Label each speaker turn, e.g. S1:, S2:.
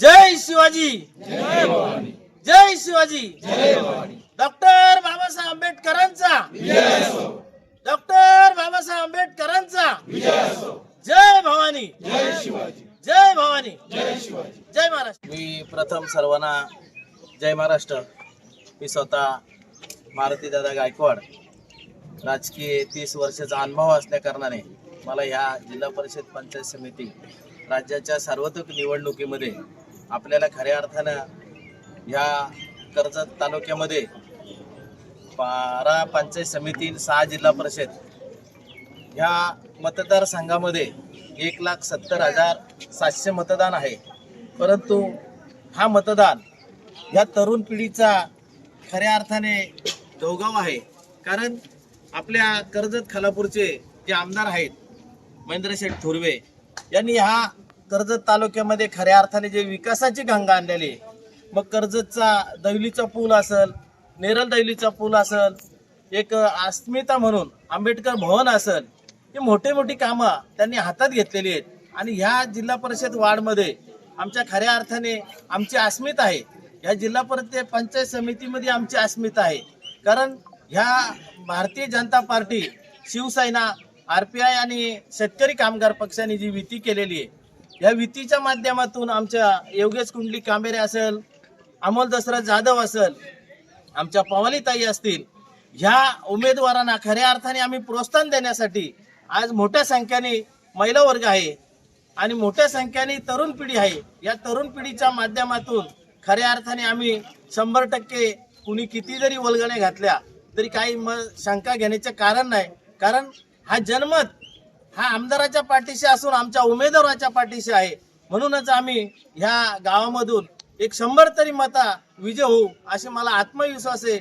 S1: जय शिवाजी. जय शिवाजी. डॉक्टर बाबासाहेब आंबेडकरांचा. डॉक्टर बाबासाहेब आंबेडकरांचा. जय भवानी. जय भवानी. जय महाराष्ट्र. मी प्रथम सर्वांना जय महाराष्ट्र. मी स्वतः मारुती दादा गायकवाड. राजकीय तीस वर्षाचा अनुभव असल्या कारणाने मला ह्या जिल्हा परिषद पंचायत समिती राज्याच्या सार्वत्रिक निवडणुकीमध्ये आपल्याला खऱ्या अर्थानं ह्या कर्जत तालुक्यामध्ये बारा पंचायत समिती सहा जिल्हा परिषद ह्या मतदारसंघामध्ये एक लाख सत्तर हजार सातशे मतदान आहे. परंतु हा मतदान या तरुण पिढीचा खऱ्या अर्थाने गवगाव आहे. कारण आपल्या कर्जत खालापूरचे जे आमदार आहेत महेंद्र शेठ थुर्वे यांनी ह्या कर्जत तालुक्यामध्ये खऱ्या अर्थाने जे विकासाची गंगा आणलेली आहे मग कर्जतचा दैलीचा पूल असेल नेरल दैलीचा पूल असेल एक अस्मिता म्हणून आंबेडकर भवन असेल ही मोठी मोठी कामं त्यांनी हातात घेतलेली आहेत. आणि ह्या जिल्हा परिषद वार्डमध्ये आमच्या खऱ्या अर्थाने आमची अस्मिता आहे. ह्या जिल्हा परिषद पंचायत समितीमध्ये आमची अस्मिता आहे. कारण ह्या Bharatiya Janata party Shivsena R P I आणि शेतकरी कामगार पक्षाने जी युती केलेली आहे या वितीच्या माध्यमातून आमच्या योगेश कुंडली कांबेरे असेल अमोल दसरा जाधव असेल आमच्या पवालीताई असतील ह्या उमेदवारांना खऱ्या अर्थाने आम्ही प्रोत्साहन देण्यासाठी आज मोठ्या संख्येने महिला वर्ग आहे आणि मोठ्या संख्येने तरुण पिढी आहे. या तरुण पिढीच्या माध्यमातून खऱ्या अर्थाने आम्ही शंभर टक्के कुणी किती जरी वलगण्या घातल्या तरी काही म शंका घेण्याचे कारण नाही. कारण हा जनमत हा आमदाराच्या पाठीशी असून आमच्या उमेदवाराच्या पाठीशी आहे. म्हणूनच आम्ही ह्या गावामधून एक शंभर तरी मता विजय होऊ असे मला आत्मविश्वास आहे.